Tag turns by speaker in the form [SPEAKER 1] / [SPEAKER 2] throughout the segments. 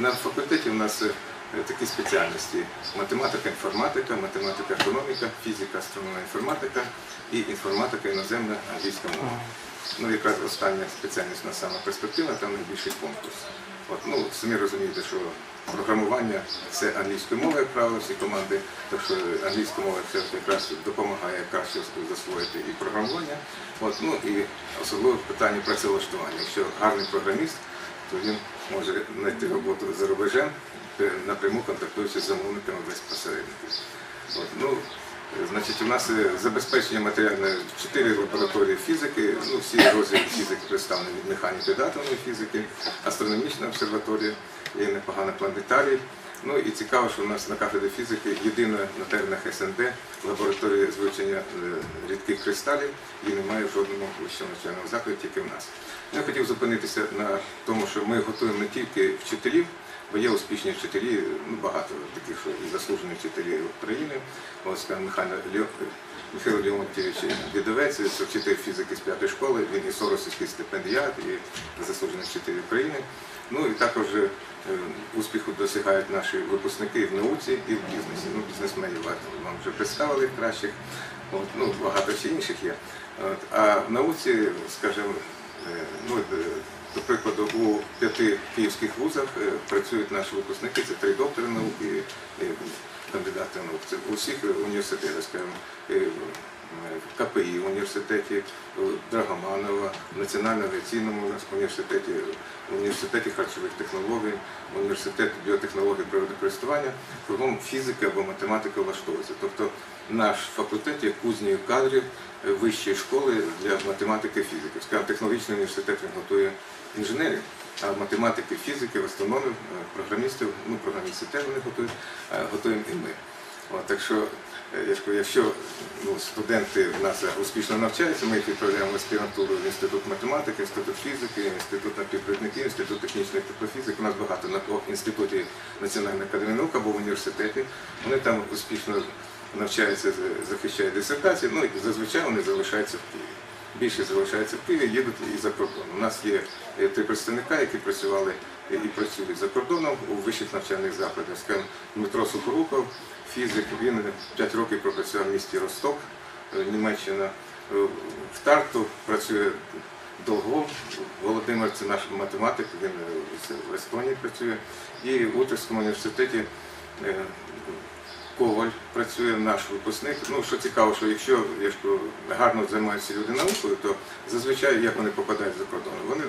[SPEAKER 1] На факультеті у нас е, такі спеціальності: математика, інформатика, математика, економіка, фізика, астрономія, інформатика і інформатика іноземна англійська мова. Ну, якраз остання спеціальність на саме перспективна, там найбільший конкурс. От, ну, самі розумієте, що програмування це англійською мовою, як правило, всі команди, так що англійська мова це якраз допомагає краще засвоїти і програмування. От, ну і особливо в питанні працевлаштування. Якщо гарний програміст, то він може знайти роботу за рубежем, напряму контактуючи з замовниками безпосередньо. От, ну, значить, у нас е, забезпечення матеріальне чотири лабораторії фізики, ну, всі розділи фізики представлені від механіки до атомної фізики, астрономічна обсерваторія, є непогана планетарій. Ну і цікаво, що у нас на кафедрі фізики єдина на теренах СНД лабораторія з вивчення е, рідких кристалів і немає в жодному вищому навчальному закладі, тільки в нас. Я хотів зупинитися на тому, що ми готуємо не тільки вчителів, бо є успішні вчителі, ну багато таких, що заслужені вчителі України. Ось Михайло Льо... Михайло Леонтьович Відовець, це вчитель фізики з п'ятої школи, він і Соросівський стипендіат, і заслужений вчитель України. Ну і також е, успіху досягають наші випускники в науці і в бізнесі. Ну, бізнесменів вам вже представили кращих, от, ну, багато ще інших є. От, а в науці, скажімо, е, ну, е, до прикладу, у п'яти київських вузах працюють наші випускники, це три доктори наук і е, кандидати наук. Це у всіх університетах, скажімо, в КПІ університеті, Драгоманова, в Національному авіаційному університеті, в університеті харчових технологій, університет біотехнології природокористування, кругом фізика або математика влаштовується. Тобто наш факультет є кузнею кадрів е, вищої школи для математики і фізики. Скажімо, технологічний університет він готує інженерів, а математики, фізики, астрономів, е, програмістів, ну програмісти теж вони готують, готуємо і ми. Так що, е, якщо ну, студенти в нас успішно навчаються, ми їх відправляємо в аспірантуру в інститут математики, інститут фізики, інститут напівпровідників, інститут технічної теплофізики. У нас багато на інституті Національної академії наук або в університеті. Вони там успішно навчаються, захищають дисертації, ну і зазвичай вони залишаються в Києві. Більше залишаються в Києві, їдуть і за кордон. У нас є е, три представника, які працювали і працюють за кордоном у вищих навчальних закладах. Скажімо, Дмитро Сухоруков, фізик, він 5 років пропрацював в місті Росток, е, Німеччина. Е, В Тарту працює Долгов, Володимир це наш математик, він е, в Естонії працює. І в Утрському університеті е, Коваль працює наш випускник. Ну, що цікаво, що якщо я ж гарно займаються люди наукою, то зазвичай як вони попадають за кордон? Вони е,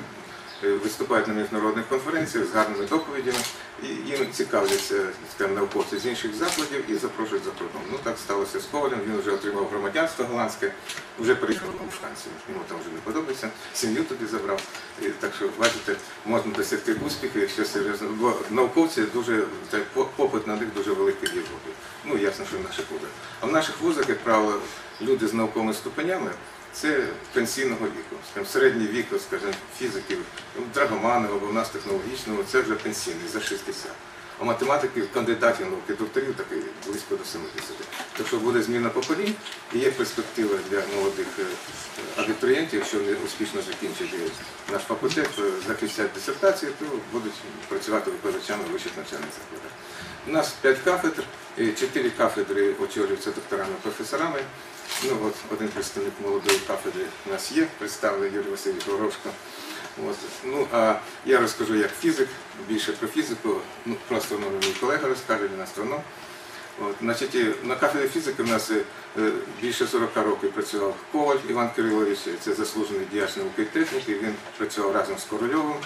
[SPEAKER 1] виступають на міжнародних конференціях з гарними доповідями, і їм цікавляться скажімо, науковці з інших закладів і запрошують за кордон. Ну так сталося з Ковалем, він вже отримав громадянство голландське, вже переїхав у Францію. Йому там вже не подобається, сім'ю туди забрав. І, так що, бачите, можна досягти успіху, якщо серйозно. Бо науковці дуже так, попит на них дуже великий в Європі. Ну, ясно, що в наших вузах. А в наших вузах, як правило, люди з науковими ступенями це пенсійного віку. Скажімо, середній вік, скажімо, фізиків, Драгоманова, або в нас технологічного, це вже пенсійний, за 60. А математиків, кандидатів науки, докторів такий близько до 70. Так що буде зміна поколінь і є перспектива для молодих е, абітурієнтів, якщо вони успішно закінчать е, наш факультет, е, захистять дисертації, то будуть працювати викладачами вищих навчальних закладах. У нас 5 кафедр, 4 кафедри очолюються докторами професорами. Ну от один представник молодої кафедри у нас є, представлений Юрій Васильович Горошко. Ну, а я розкажу як фізик, більше про фізику, ну, про астрономію мій колега розкаже, він астроном. От, значить, на кафедрі фізики в нас е, більше 40 років працював Коваль Іван Кирилович, це заслужений діяч науки і техніки, він працював разом з Корольовим,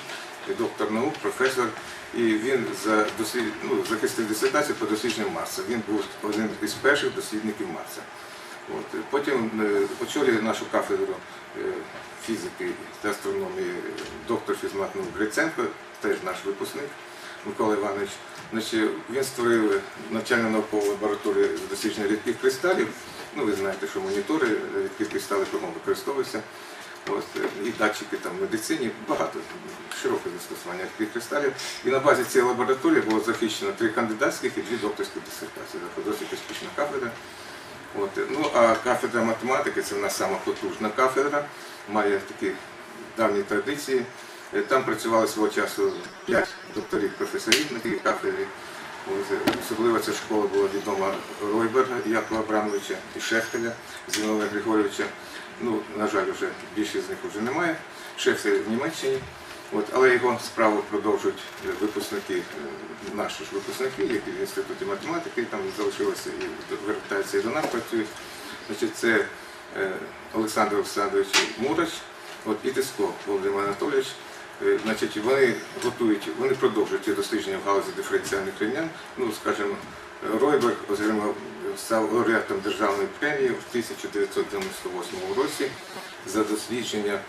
[SPEAKER 1] доктор наук, професор, і він за дослід... ну, захистив дисертацію по дослідженню Марса. Він був один із перших дослідників Марса. От. Потім е, очолює нашу кафедру е, фізики та астрономії е, доктор фізмат Гриценко, теж наш випускник Микола Іванович. Значить, він створив навчально-наукову лабораторію з дослідження рідких кристалів. Ну, ви знаєте, що монітори рідких кристалів кругом використовуються. Ось, і датчики там в медицині, багато широке застосування рідких кристалів. І на базі цієї лабораторії було захищено три кандидатських і дві докторські дисертації. Досить успішна кафедра. От, ну, а кафедра математики це в нас сама потужна кафедра, має такі давні традиції. Е, Там працювали свого часу 5 докторів професорів на тій кафедрі. Е, Особливо ця школа була відома Ройберга Якова Абрамовича і Шефтеля Зіновия Григоровича. Ну, на жаль, вже більшість з них вже немає. Шефтель в Німеччині. От, але його справу продовжують е, випускники, е, наші ж випускники, які в інституті математики там залишилися і вертаються і до нас працюють. Значить, це е, Олександр Олександрович Мурач, от і Тиско Володимир Анатолійович. Значить, вони готують, вони продовжують ті дослідження в галузі диференціальних рівнянь. Ну, скажімо, Ройберг став лауреатом державної премії в 1998 році за дослідження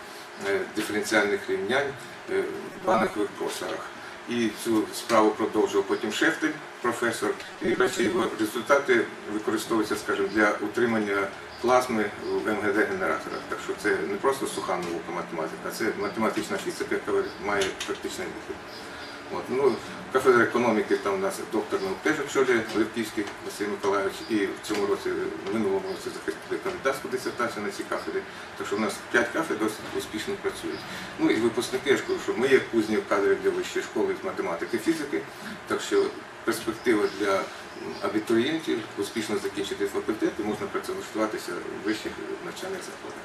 [SPEAKER 1] диференціальних рівнянь е, в банкових просорах. І цю справу продовжував потім Шефтель, професор, і речі його результати використовуються, скажімо, для утримання плазми в МГД-генераторах. Так що це не просто суха наука математика, а це математична фізика, яка має практичний вихід. От, ну, кафедра економіки там у нас доктор наук теж очолює Левківський Василь Миколаївич, і в цьому році, в минулому році захистили кандидатську дисертацію на цій кафедрі. Так що у нас п'ять кафедр досить успішно працюють. Ну і випускники, я кажу, що ми є кузні кадрів для вищої школи з математики фізики, так що перспектива для абітурієнтів успішно закінчити факультет і можна працевлаштуватися в вищих навчальних закладах.